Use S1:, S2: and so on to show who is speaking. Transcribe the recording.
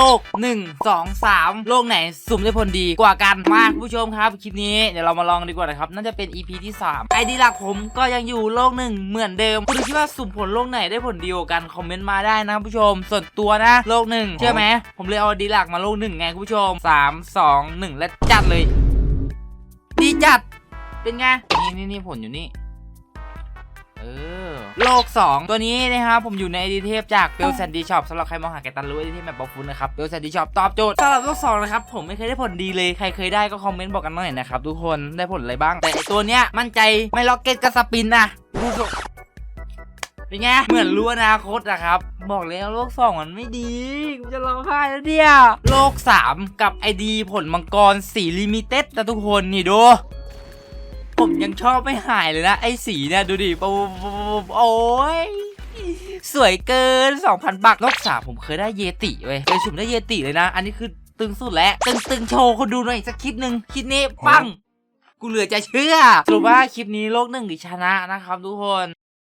S1: ลก 1 2 3 โลกไหนสุ่มได้ผลดีกว่ากันมาคุณผู้ชมครับคลิปนี้เดี๋ยวเรามาลองดีกว่านะครับน่าจะเป็น EP ที่3ไอดีหลักผมก็ยังอยู่โลกหนึ่งเหมือนเดิมคุณคิดว่าสุ่มผลโลกไหนได้ผลดีกว่ากันคอมเมนต์มาได้นะคุณผู้ชม ส่วนตัวนะโลกหนึ่งเชื่อไหมผมเลยเอาดีหลักมาโลกหนึ่งไงคุณผู้ชม 3 2 1 และจัดเลย ดีจัดเป็นไงนี่นี่นี่ผลอยู่นี่เออ โลก 2 ตัวนี้นะครับผมอยู่ในไอดีเทพจากเบลแซนดี้ช็อปสำหรับใครมองหาแกตันรู้ไอดีเทพแบบบอฟุนนะครับเบลแซนดี้ช็อปตอบโจทย์สำหรับโลก2นะครับผมไม่เคยได้ผลดีเลยใครเคยได้ก็คอมเมนต์บอกกันหน่อยนะครับทุกคนได้ผลอะไรบ้าง แต่ตัวเนี้ยมั่นใจไม่ล็อกเก็ตกับสปินนะดูสิเป็นไงเหมือนรู้อนาคตนะครับบอกแล้วโลก2มันไม่ดีกูจะร้องไห้แล้วเนี่ยโลก 3 กับไอดีผลมังกรสีลิมิเต็ดนะทุกคนนี่ดู ผมยังชอบไม่หายเลยนะ ไอ้สีเนี่ยดูดิปุ๊บปโอ้ยสวยเกิน 2,000 บักโลกสามผมเคยได้เยติเว้ยเคยฉุมได้เยติเลยนะ อันนี้คือตึงสุดแล้วตึงตึงโชว์คนดูหน่อยสักคลิปหนึ่งคลิปนี้ปังกูเหลือจะเชื่อสรุปว่าคลิปนี้โลกหนึ่งดิชนะนะครับทุกคน